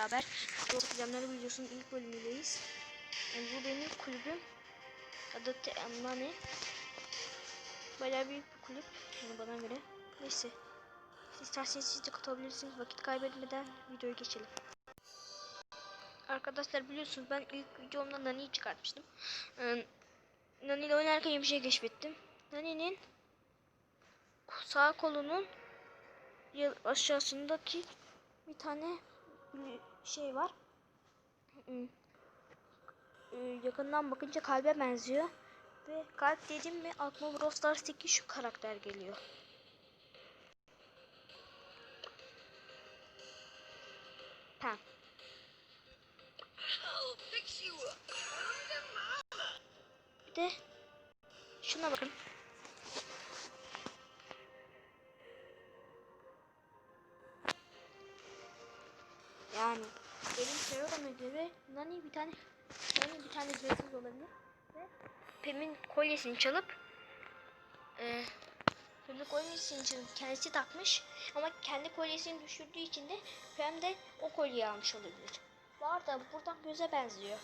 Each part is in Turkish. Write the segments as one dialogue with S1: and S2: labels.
S1: beraber Gizemler videosunun ilk bölümündeyiz. Yani bu benim kulübüm. Adı Teamani. Bayağı büyük bir kulüp. Yani bana göre. Neyse. Siz isterseniz siz de katılabilirsiniz. Vakit kaybetmeden videoya geçelim. Arkadaşlar biliyorsunuz ben ilk videomda Nani'yi çıkartmıştım. Ee, Nani ile oynarken bir şey keşfettim. Nani'nin sağ kolunun aşağısındaki bir tane şey var. Ee, Yakından bakınca kalbe benziyor. Ve kalp dedim mi aklıma Brawl Stars'taki şu karakter geliyor. Pam. Bir de şuna bakın. Yani benim teorime göre Nani bir tane Nani bir tane hırsız olabilir ve Pem'in kolyesini çalıp e, Pem'in kolyesini çalıp kendisi takmış ama kendi kolyesini düşürdüğü için de Pem de o kolyeyi almış olabilir. Bu arada buradan göze benziyor.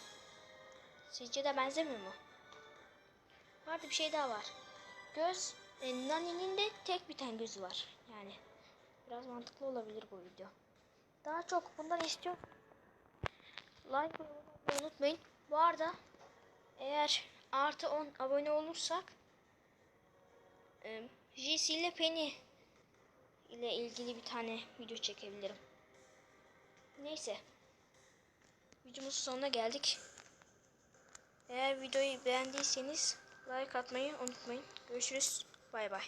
S1: Sizce de benzemiyor mu? Bu arada bir şey daha var. Göz, e, Nani'nin de tek bir tane gözü var. Yani biraz mantıklı olabilir bu video. Daha çok bundan istiyorum. Like unutmayın. Bu arada eğer artı 10 abone olursak e, JC ile Penny ile ilgili bir tane video çekebilirim. Neyse. Videomuzun sonuna geldik. Eğer videoyu beğendiyseniz like atmayı unutmayın. Görüşürüz. Bay bay.